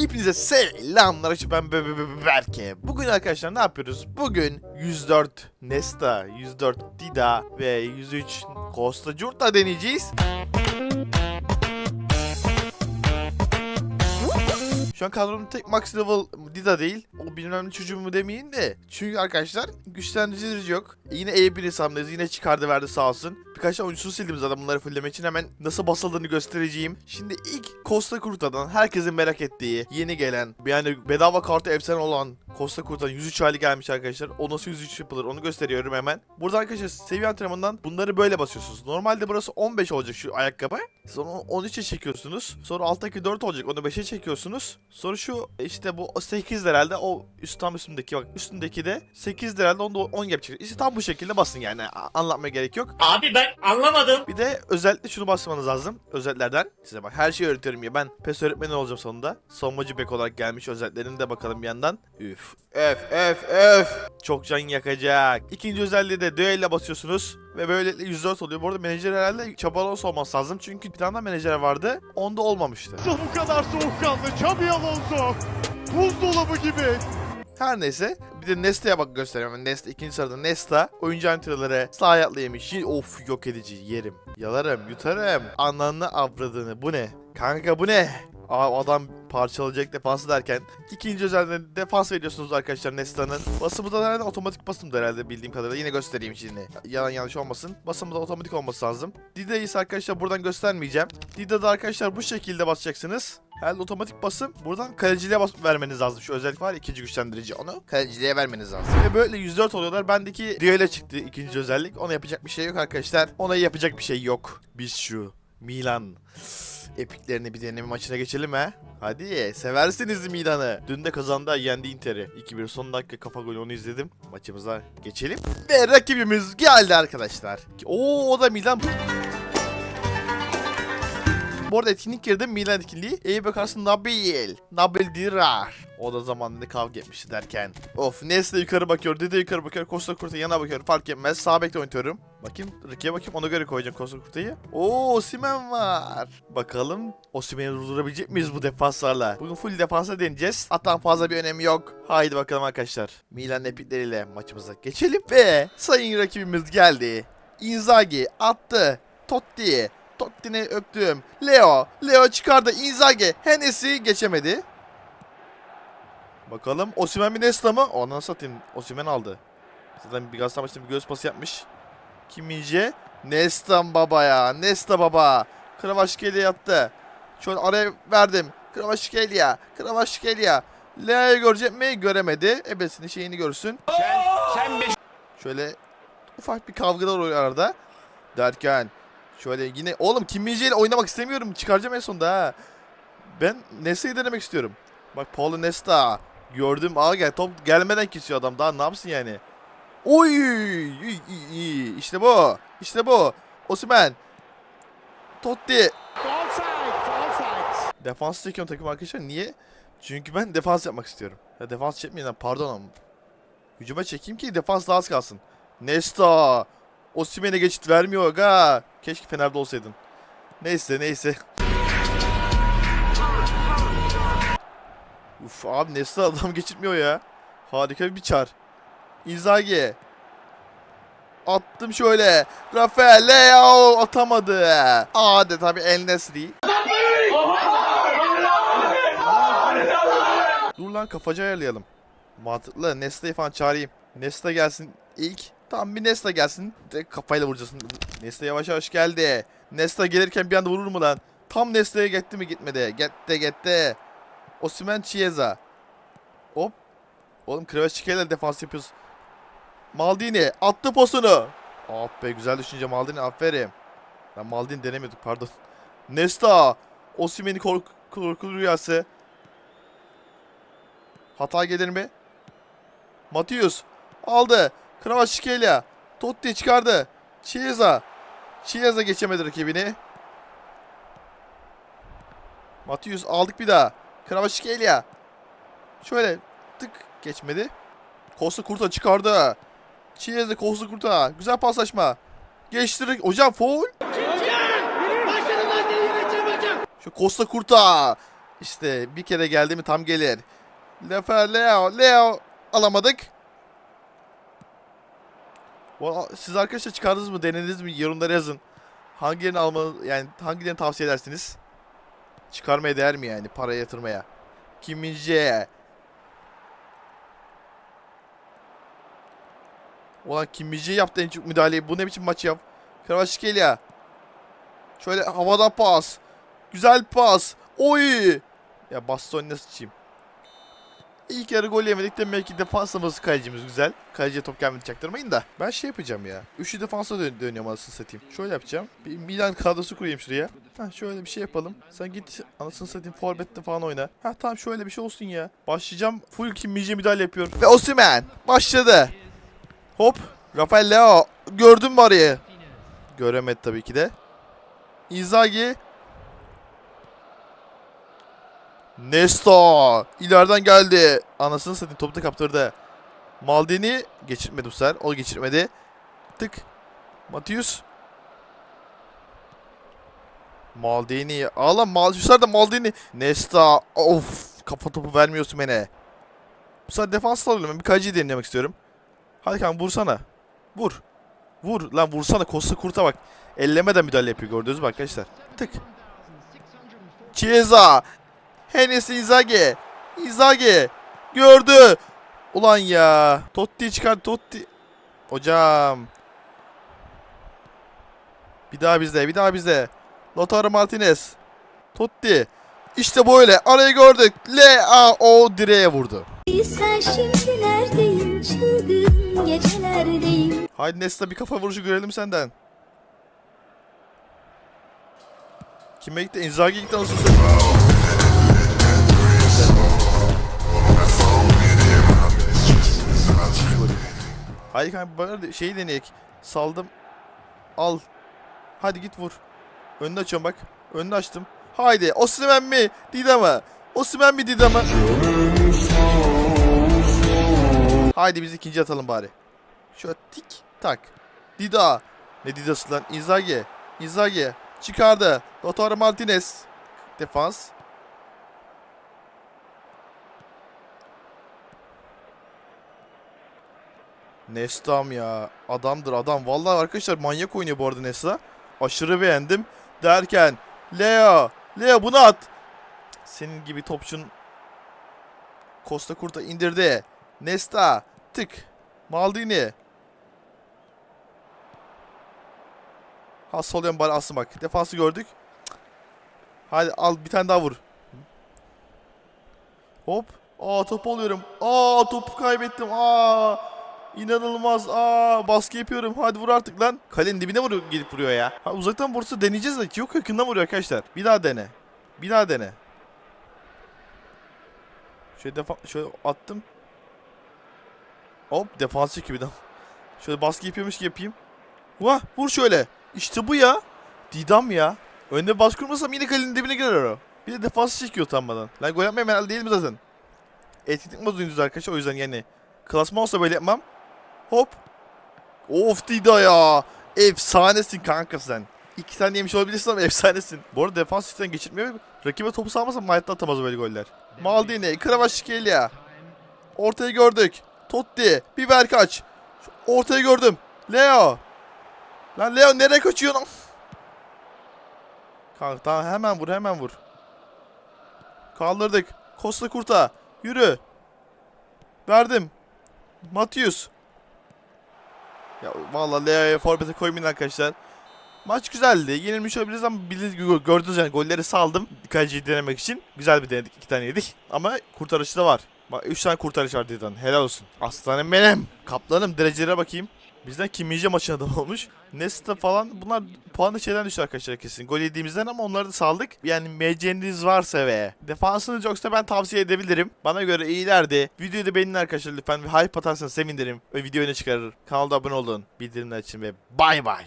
Hepinize selamlar açıp ben Be- Be- Be- Berke. Bugün arkadaşlar ne yapıyoruz? Bugün 104 Nesta, 104 Dida ve 103 Costa Curta deneyeceğiz. Şu an kadronun tek max level Dida değil. O bilmem ne çocuğu mu demeyin de. Çünkü arkadaşlar güçlendirici yok. Yine E1 hesabındayız. Yine çıkardı verdi sağ olsun. Birkaç tane oyuncusu sildim zaten bunları fulllemek için. Hemen nasıl basıldığını göstereceğim. Şimdi ilk Costa Curta'dan herkesin merak ettiği yeni gelen yani bedava kartı efsane olan Costa Curta'nın 103 hali gelmiş arkadaşlar. O nasıl 103 yapılır onu gösteriyorum hemen. Burada arkadaşlar seviye antrenmanından bunları böyle basıyorsunuz. Normalde burası 15 olacak şu ayakkabı. Siz onu 13'e çekiyorsunuz. Sonra alttaki 4 olacak onu 5'e çekiyorsunuz. Sonra şu işte bu 8 herhalde o üst tam üstündeki bak üstündeki de 8 herhalde onu da 10 yapacak. İşte tam bu şekilde basın yani anlatmaya gerek yok. Abi ben anlamadım. Bir de özellikle şunu basmanız lazım. Özelliklerden. Size bak her şeyi öğretiyorum ya. Ben PES öğretmeni olacağım sonunda. Savunmacı bek olarak gelmiş özelliklerine de bakalım bir yandan. Üf. Öf öf öf. Çok can yakacak. İkinci özelliği de düelle basıyorsunuz. Ve böylelikle 104 oluyor. Bu arada menajer herhalde Çabalos olması lazım. Çünkü bir tane daha menajer vardı. Onda olmamıştı. bu kadar soğukkanlı Xabi Alonso. Buzdolabı gibi. Her neyse. Bir de Nesta'ya bak gösteriyorum. Nesta ikinci sırada Nesta. Oyuncu antrenörlere sağ ayakla yemiş. Of yok edici yerim. Yalarım yutarım. Ananı avradını. Bu ne? Kanka bu ne? Aa, adam parçalayacak defansı derken ikinci özelliğinde defans veriyorsunuz arkadaşlar Nesta'nın. Basımı da herhalde otomatik basımdı herhalde bildiğim kadarıyla. Yine göstereyim şimdi. Yalan yanlış olmasın. Basımı da otomatik olması lazım. Dida'yı ise arkadaşlar buradan göstermeyeceğim. Dida'da arkadaşlar bu şekilde basacaksınız. Herhalde otomatik basım. Buradan kaleciliğe bas vermeniz lazım. Şu özellik var ikinci güçlendirici. Onu kaleciliğe vermeniz lazım. Ve böyle 104 oluyorlar. Bendeki düele çıktı ikinci özellik. Ona yapacak bir şey yok arkadaşlar. Ona yapacak bir şey yok. Biz şu Milan epiklerini bir deneme maçına geçelim ha. Hadi seversiniz Milan'ı. Dün de kazandı yendi Inter'i. 2-1 son dakika kafa golü onu izledim. Maçımıza geçelim. Ve rakibimiz geldi arkadaşlar. Oo o da Milan. Bu arada etkinlik girdi Milan etkinliği. İyi bakarsın Nabil. Nabil Dirar. O da zamanında kavga etmişti derken. Of Nesli yukarı bakıyor. Dede yukarı bakıyor. Costa Curta yana bakıyor. Fark etmez. Sağ bekte oynatıyorum. Bakayım. Ricky'e bakayım. Ona göre koyacağım Costa Curta'yı. Oo Osimen var. Bakalım Osimen'i durdurabilecek miyiz bu defanslarla? Bugün full defansa deneyeceğiz. Hatta fazla bir önemi yok. Haydi bakalım arkadaşlar. Milan epikleriyle maçımıza geçelim. Ve sayın rakibimiz geldi. Inzaghi attı. Totti. Totti'ni öptüm. Leo. Leo çıkardı. Inzaghi. Hennessy geçemedi. Bakalım Osimhen mi Nesta mı? Ondan satayım. Osimhen aldı. Zaten bir Galatasaray maçında bir göz pası yapmış. Kim ince? Baba ya. Nesta baba. Kravaşkeli'ye yattı. Şöyle araya verdim. Kravaşkeli'ye. Kravaşkeli'ye. Leo'yu görecek mi? Göremedi. Ebesini şeyini görsün. Şöyle ufak bir kavgalar oluyor arada. Derken şöyle yine oğlum Kim Min ile oynamak istemiyorum. Çıkaracağım en sonunda ha. Ben Nesta'yı denemek istiyorum. Bak Paulo Nesta. Gördüm. Aa gel top gelmeden kesiyor adam. Daha ne yapsın yani? Oy! İşte bu. İşte bu. Osimhen. Totti. Defans çekiyorum takım arkadaşlar. Niye? Çünkü ben defans yapmak istiyorum. Ya defans çekmeyin lan pardon ama. Hücuma çekeyim ki defans daha az kalsın. Nesta. Osimhen'e geçit vermiyor aga. Keşke Fener'de olsaydın. Neyse neyse. Uf abi Nesta adam geçirmiyor ya. Harika bir çar. Inzaghi. Attım şöyle. Rafael Leo atamadı. Adeta bir El Nesri. Dur lan kafacı ayarlayalım. Mantıklı. Nesta'yı falan çağırayım. Nesta gelsin ilk. Tamam bir Nesta gelsin. Direkt kafayla vuracaksın. Nesta yavaş yavaş geldi. Nesta gelirken bir anda vurur mu lan? Tam Nesta'ya gitti mi gitmedi. Gitti gitti. Osimhen Chiesa. Hop. Oğlum Kravaşike'yle defans yapıyoruz. Maldini attı posunu. Ah be güzel düşünce Maldini aferin. Ben Maldini denemiyorduk pardon. Nesta. Osimhen'in kork korkulu rüyası. Hata gelir mi? Matius aldı. Kravaşike'yle. Totti çıkardı. Chiesa. Chiesa geçemedi rakibini. Matius aldık bir daha. Kravaşike'yle. Şöyle tık geçmedi. Costa Kurta çıkardı. Chiesa Costa Kurta. Güzel paslaşma. Geçtirdik. Hocam foul. Şu Costa Kurta. İşte bir kere geldi mi tam gelir. Lefer Leo. Leo alamadık. Siz arkadaşlar çıkardınız mı? Denediniz mi? Yorumlara yazın. Hangilerini almanı yani hangilerini tavsiye edersiniz? Çıkarmaya değer mi yani para yatırmaya? Kimince? Ulan Kimince yaptı en çok müdahaleyi. Bu ne biçim maç yap? Kravashkelia. Şöyle havada pas. Güzel pas. Oy! Ya Bastoni nasıl sıçayım? İlk yarı gol yemedik demek ki defansımız kalecimiz güzel. Kaleciye top gelmedi çaktırmayın da. Ben şey yapacağım ya. Üçlü defansa dön dönüyorum anasını satayım. Şöyle yapacağım. Bir Milan kadrosu kurayım şuraya. Ha şöyle bir şey yapalım. Sen git anasını satayım forvette falan oyna. Ha tamam şöyle bir şey olsun ya. Başlayacağım. Full Kim Mij'e müdahale yapıyorum. Ve Osimhen başladı. Hop. Rafael Leo. Gördün mü arayı? Göremedi tabii ki de. Inzaghi. Nesta. ileriden geldi. Anasını satayım topu da kaptırdı. Maldini geçirmedi bu sefer. O geçirmedi. Tık. Matius. Maldini. Ağlam Maldini. da Maldini. Nesta. Of. Kafa topu vermiyorsun bana. Bu sefer defans alıyorum. Bir kaleciyi denemek istiyorum. Hadi kanka vursana. Vur. Vur. Lan vursana. Costa Kurt'a bak. Ellemeden müdahale yapıyor gördünüz mü arkadaşlar? Tık. Chiesa. Hennessy Inzaghi. Inzaghi. Gördü. Ulan ya. Totti çıkar Totti. Hocam. Bir daha bizde. Bir daha bizde. Lautaro Martinez. Totti. İşte böyle. Arayı gördük. L-A-O direğe vurdu. Sen şimdi neredeyim çılgın gecelerdeyim Haydi Nesta bir kafa vuruşu görelim senden. Kime gitti? Inzaghi gitti nasıl Haydi kanka bana şeyi deneyek. Saldım. Al. Hadi git vur. Önünü açıyorum bak. Önünü açtım. Haydi. Osimhen mi? Dida mı? Osimhen mi Dida mı? Haydi biz ikinci atalım bari. Şöyle tik tak. Dida. Ne Dida'sı lan? Inzaghi. Inzaghi. Çıkardı. Lautaro Martinez. Defans. Nestam ya. Adamdır adam. Vallahi arkadaşlar manyak oynuyor bu arada Nesta. Aşırı beğendim. Derken Leo. Leo bunu at. Senin gibi topçun Costa Kurta indirdi. Nesta. Tık. Maldini. Ha sol yan bari alsın bak. Defansı gördük. Hadi al bir tane daha vur. Hop. Aa top alıyorum. Aa topu kaybettim. Aa. İnanılmaz. Aa baskı yapıyorum. Hadi vur artık lan. Kalenin dibine vuruyor, gelip vuruyor ya. Ha uzaktan vursa deneyeceğiz de yok yakından vuruyor arkadaşlar. Bir daha dene. Bir daha dene. Şöyle defa şöyle attım. Hop defans bir daha. Şöyle baskı yapıyormuş gibi yapayım. Vah vur şöyle. İşte bu ya. Didam ya. Önde baskı kurmasam yine kalenin dibine girer o. Bir de defansı çekiyor utanmadan. Lan gol yapmayayım herhalde değil mi zaten? Etkinlik oynuyoruz arkadaşlar o yüzden yani. Klasman olsa böyle yapmam. Hop. Of Dida ya. Efsanesin kanka sen. İki tane yemiş olabilirsin ama efsanesin. Bu arada defans sistemden geçirmiyor. Rakibe topu salmasa hayatta atamaz böyle goller. Maldini, Kravashkelia. Ortayı gördük. Totti, biber kaç. Ortayı gördüm. Leo. Lan Leo nereye kaçıyorsun? Kanka tamam hemen vur hemen vur. Kaldırdık. Costa Kurta. Yürü. Verdim. Matius. Ya vallahi Leo'ya forvete koymayın arkadaşlar. Maç güzeldi. Yenilmiş olabiliriz ama bildiğiniz gördünüz yani golleri saldım. Kaleciyi denemek için. Güzel bir denedik. iki tane yedik. Ama kurtarışı da var. Bak 3 tane kurtarış var Didan. Helal olsun. Aslanım benim. Kaplanım derecelere bakayım. Bizden Kimmice maçın adamı olmuş. Nesta falan bunlar puanlı şeyden düştü arkadaşlar kesin. Gol yediğimizden ama onları da saldık. Yani MC'niz varsa ve defansınız yoksa ben tavsiye edebilirim. Bana göre iyilerdi. Videoyu da beğenin arkadaşlar lütfen. Ve hype atarsanız sevinirim. Ve video öne çıkarır. Kanalda abone olun. Bildirimler için ve bay bay.